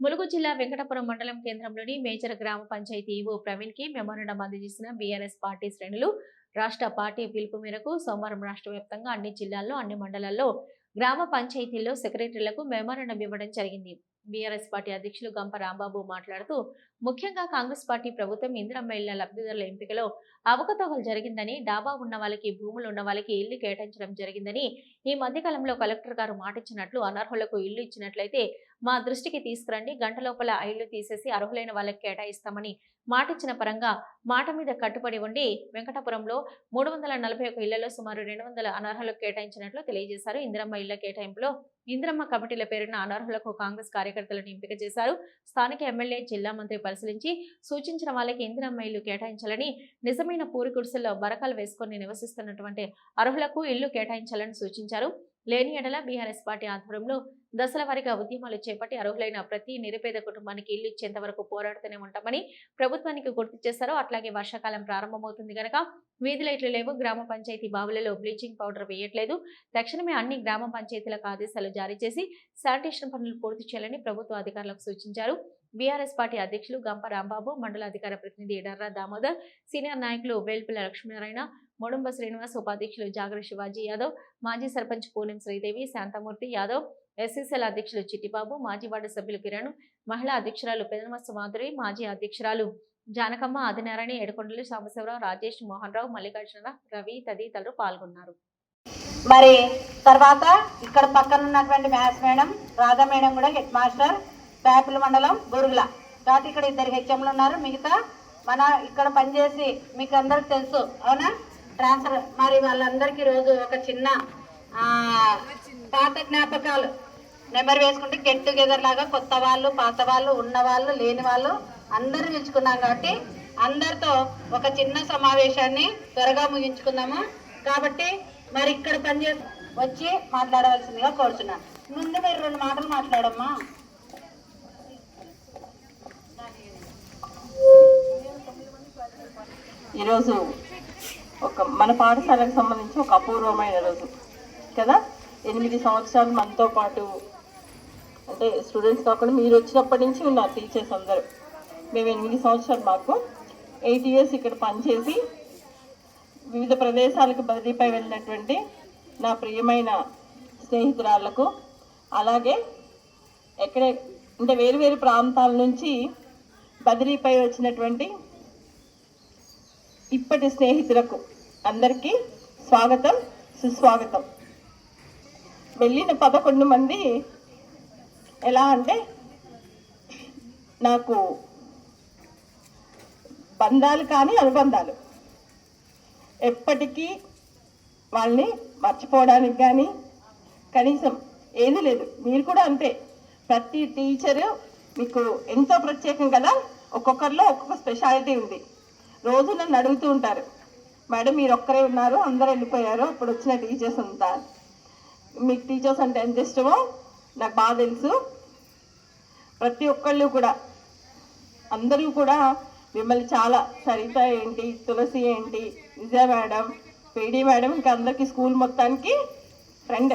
ములుగు జిల్లా వెంకటపురం మండలం కేంద్రంలోని మేజర్ గ్రామ పంచాయతీ ఈవో ప్రవీణ్కి మెమోరండం అందజేసిన బీఆర్ఎస్ పార్టీ శ్రేణులు రాష్ట్ర పార్టీ పిలుపు మేరకు సోమవారం రాష్ట్ర వ్యాప్తంగా అన్ని జిల్లాల్లో అన్ని మండలాల్లో గ్రామ పంచాయతీల్లో సెక్రటరీలకు మెమోరండం ఇవ్వడం జరిగింది. బీఆర్ఎస్ పార్టీ అధ్యక్షులు గంప రాంబాబు మాట్లాడుతూ ముఖ్యంగా కాంగ్రెస్ పార్టీ ప్రభుత్వం ఇందిరమ్మ ఇళ్ళ లబ్ధిదారుల ఎంపికలో అవకతవకలు జరిగిందని డాబా ఉన్న వాళ్ళకి భూములు ఉన్న వాళ్ళకి ఇల్లు కేటాయించడం జరిగిందని ఈ మధ్యకాలంలో కలెక్టర్ గారు మాటిచ్చినట్లు అనర్హులకు ఇల్లు ఇచ్చినట్లయితే మా దృష్టికి తీసుకురండి గంట లోపల ఆ ఇల్లు తీసేసి అర్హులైన వాళ్ళకి కేటాయిస్తామని మాటిచ్చిన పరంగా మాట మీద కట్టుబడి ఉండి వెంకటపురంలో మూడు వందల నలభై ఒక ఇళ్ళలో సుమారు రెండు వందల అనర్హులకు కేటాయించినట్లు తెలియజేశారు. ఇందిరమ్మ ఇళ్ళ కేటాయింపులో ఇందిరమ్మ కమిటీల పేరున అనర్హులకు కాంగ్రెస్ కార్యకర్తలను ఎంపిక చేశారు. స్థానిక ఎమ్మెల్యే జిల్లా మంత్రి పరిశీలించి సూచించిన వాళ్ళకి ఇందిరమ్మ ఇల్లు కేటాయించాలని నిజమైన పూరి గుడిసెల్లో బరకాలు వేసుకొని నివసిస్తున్నటువంటి అర్హులకు ఇల్లు కేటాయించాలని సూచించారు. లేని ఎడల బీఆర్ఎస్ పార్టీ ఆధ్వర్యంలో దశల వారీగా ఉద్యమాలు చేపట్టి అర్హులైన ప్రతి నిరుపేద కుటుంబానికి ఇల్లు ఇచ్చేంత వరకు పోరాడుతూనే ఉంటామని ప్రభుత్వానికి గుర్తు చేశారు అట్లాగే వర్షాకాలం ప్రారంభమవుతుంది గనక వీధి లైట్లు లేవు. గ్రామ పంచాయతీ బావులలో బ్లీచింగ్ పౌడర్ వేయట్లేదు. తక్షణమే అన్ని గ్రామ పంచాయతీలకు ఆదేశాలు జారీ చేసి శానిటేషన్ పనులు పూర్తి చేయాలని ప్రభుత్వ అధికారులకు సూచించారు. బీఆర్ఎస్ పార్టీ అధ్యక్షులు గంప రాంబాబు మండల అధికార ప్రతినిధి ఎడర్రా దామోదర్ సీనియర్ నాయకులు వేల్పిల్ల లక్ష్మీనారాయణ మొడంబ శ్రీనివాస్ ఉపాధ్యక్షులు జాగర శివాజీ యాదవ్ మాజీ సర్పంచ్ పూనం శ్రీదేవి శాంతమూర్తి యాదవ్ ఎస్సీసీఎల్ అధ్యక్షులు చిట్టిబాబు మాజీ వార్డు సభ్యులు కిరణ్ మహిళా అధ్యక్షురాలు పెదనమస్సు మాధురి మాజీ అధ్యక్షురాలు జానకమ్మ ఆదినారాయణ ఎడకొండలు సాంబశివరావు రాజేష్ మోహన్ రావు మల్లికార్జున రవి తదితరులు పాల్గొన్నారు. మరి తర్వాత ఇక్కడ పక్కన ఉన్నటువంటి మ్యాథ్స్ మేడం రాధా మేడం కూడా హెడ్ మాస్టర్. పేపల మండలం గొరుగుల. కాబట్టి ఇక్కడ ఇద్దరు హెచ్ఎంలు ఉన్నారు. మిగతా మన ఇక్కడ పనిచేసి మీకు అందరికి తెలుసు. అవునా? ట్రాన్స్ఫర్ మరి వాళ్ళందరికీ రోజు ఒక చిన్న పాత జ్ఞాపకాలు. నెంబర్ వేసుకుంటే గెట్ టుగెదర్ లాగా కొత్త వాళ్ళు పాత వాళ్ళు ఉన్న వాళ్ళు లేని వాళ్ళు అందరూ నిలుచుకున్నాం కాబట్టి అందరితో ఒక చిన్న సమావేశాన్ని త్వరగా ముగించుకుందాము. కాబట్టి మరి ఇక్కడ పనిచేసి వచ్చి మాట్లాడవలసిందిగా కోరుతున్నాను ముందు మీరు రెండు మాటలు మాట్లాడమ్మా. ఈరోజు ఒక మన పాఠశాలకు సంబంధించి ఒక అపూర్వమైన రోజు కదా? ఎనిమిది సంవత్సరాలు మనతో పాటు అంటే స్టూడెంట్స్ కాకుండా మీరు వచ్చినప్పటి నుంచి ఉన్నారు టీచర్స్ అందరూ. మేము ఎనిమిది సంవత్సరాలు మాకు ఎయిట్ ఇయర్స్ ఇక్కడ పనిచేసి వివిధ ప్రదేశాలకు బదిలీపై వెళ్ళినటువంటి నా ప్రియమైన స్నేహితురాళ్ళకు అలాగే ఎక్కడే అంటే వేరు వేరు ప్రాంతాల నుంచి బదిలీపై వచ్చినటువంటి ఇప్పటి స్నేహితులకు అందరికీ స్వాగతం సుస్వాగతం. వెళ్ళిన పదకొండు మంది ఎలా అంటే నాకు బంధాలు కానీ అనుబంధాలు. ఎప్పటికీ వాళ్ళని మర్చిపోవడానికి కానీ కనీసం ఏది లేదు. మీరు కూడా అంతే. ప్రతి టీచరు మీకు ఎంతో ప్రత్యేకం కదా? ఒక్కొక్కరిలో ఒక్కొక్క స్పెషాలిటీ ఉంది. రోజు నన్ను అడుగుతూ ఉంటారు మేడం మీరు ఒక్కరే ఉన్నారు అందరు వెళ్ళిపోయారు అప్పుడు వచ్చిన టీచర్స్ అంతా. మీకు టీచర్స్ అంటే ఎంత ఇష్టమో నాకు బాగా తెలుసు. ప్రతి ఒక్కళ్ళు కూడా అందరూ కూడా మిమ్మల్ని చాలా సరిత ఏంటి తులసి ఏంటి విజయ మేడం పీడీ మేడం ఇంకా అందరికీ స్కూల్ మొత్తానికి ఫ్రెండ్